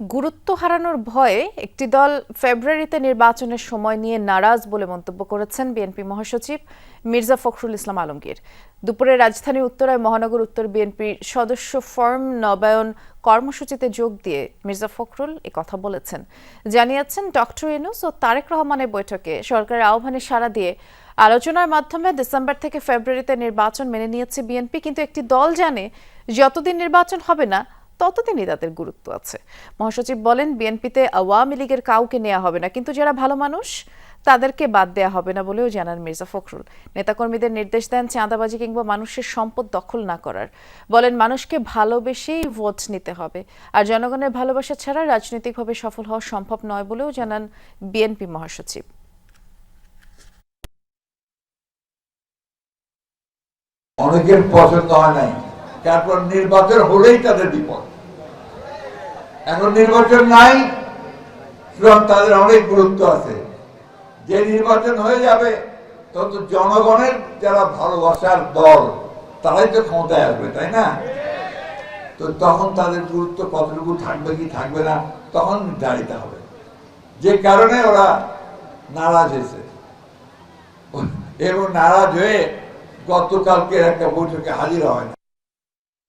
গুরুত্ব হারানোর ভয়ে একটি দল ফেব্রুয়ারিতে নির্বাচনের সময় নিয়ে নারাজ বলে মন্তব্য করেছেন বিএনপি মহাসচিব মির্জা ফখরুল ইসলাম আলমগীর। দুপুরে রাজধানী উত্তরায় মহানগর উত্তর বিএনপির সদস্য ফর্ম নবায়ন কর্মসূচিতে যোগ দিয়ে মির্জা ফখরুল এ কথা বলেছেন। জানিয়েছেন ডক্টর ইনুস ও তারেক রহমানের বৈঠকে সরকারের আহ্বানে সাড়া দিয়ে আলোচনার মাধ্যমে ডিসেম্বর থেকে ফেব্রুয়ারিতে নির্বাচন মেনে নিয়েছে বিএনপি, কিন্তু একটি দল জানে যতদিন নির্বাচন হবে না ততদিনই তাদের গুরুত্ব আছে। মহাসচিব বলেন, বিএনপিতে আওয়ামী লীগের কাউকে নেওয়া হবে না, কিন্তু যারা ভালো মানুষ, তাদেরকে বাদ দেয়া হবে না বলেও জানান মির্জা ফখরুল। নেতাকর্মীদের নির্দেশ দেন চাঁদাবাজি কিংবা মানুষের সম্পদ দখল না করার। বলেন, মানুষকে ভালোবেসেই ভোট নিতে হবে। আর জনগণের ভালোবাসা ছাড়া রাজনৈতিকভাবে সফল হওয়া সম্ভব নয় বলেও জানান বিএনপি মহাসচিব। অনেকের পছন্দ হয় নাই। তারপর নির্বাচন হলেই তাদের বিপদ। এখন নির্বাচন নাই, সুতরাং তাদের অনেক গুরুত্ব আছে। যে নির্বাচন হয়ে যাবে, তত জনগণের যারা ভালোবাসার দল, তারাই তো ক্ষমতায় আসবে, তাই না? তো তখন তাদের গুরুত্ব কতটুকু থাকবে কি থাকবে না, তখন নির্ধারিত হবে। যে কারণে ওরা নারাজ হয়েছে। এবং নারাজ হয়ে গতকালকে একটা বৈঠকে হাজির হয় না